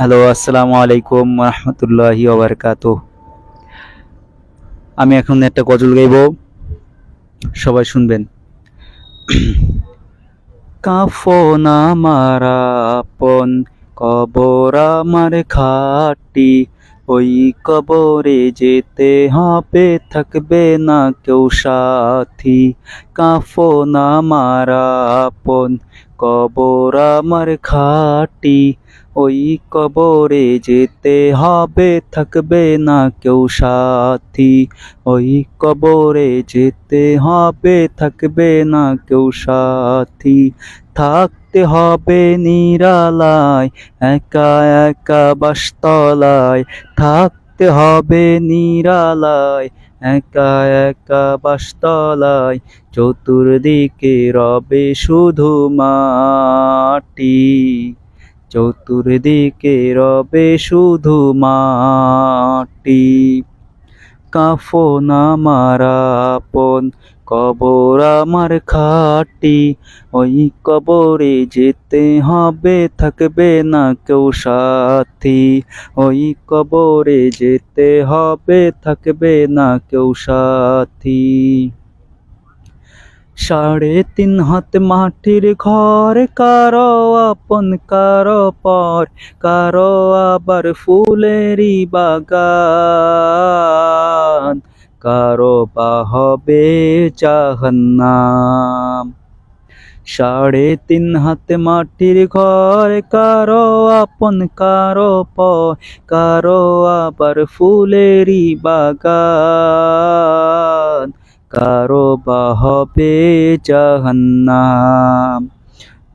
Hello, আসসালামু আলাইকুম রহমতুল্লাহি ওবরকাত আমি এখন একটা গজল গাইব, সবাই শুনবেন। কাফন আমার আপন, কবর আমার খাটি, ওই কবরে যেতে হবে থাকবে না কেউ সাথী। কাফন আমার আপন কবর আমার খাটি, ওই কবরে যেতে হবে, থাকবে না কেউ সাথী। ওই কবরে যেতে হবে, থাকবে না কেউ সাথী। থাকতে হবে নিরালায়, একা একা বাসতলায়। থাকতে হবে নিরালায় একা একা বাসতলায় চতুর্দিকে রবে শুধু মাটি। চতুর্দিকে রবে শুধু মাটি। কাফন আমার আপন, কবর আমার খাটি। ওই কবরে যেতে হবে, থাকবে না কেউ সাথী। ওই কবরে যেতে হবে, থাকবে না কেউ সাথী। সাড়ে তিন হাত মাটির ঘর, কারও আপন, কারও পর, কারও আবার ফুলেরই বাগান। কারও বা হবে জাহান্নাম। সাড়ে তিন হাতে মাটির ঘর, কারও আপন, কারও পর, কারও আবার ফুলেরই বাগান। কারও বা হবে জাহান্নাম।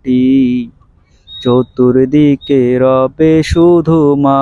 মাটি চতুর্দিকে রবে শুধু মা।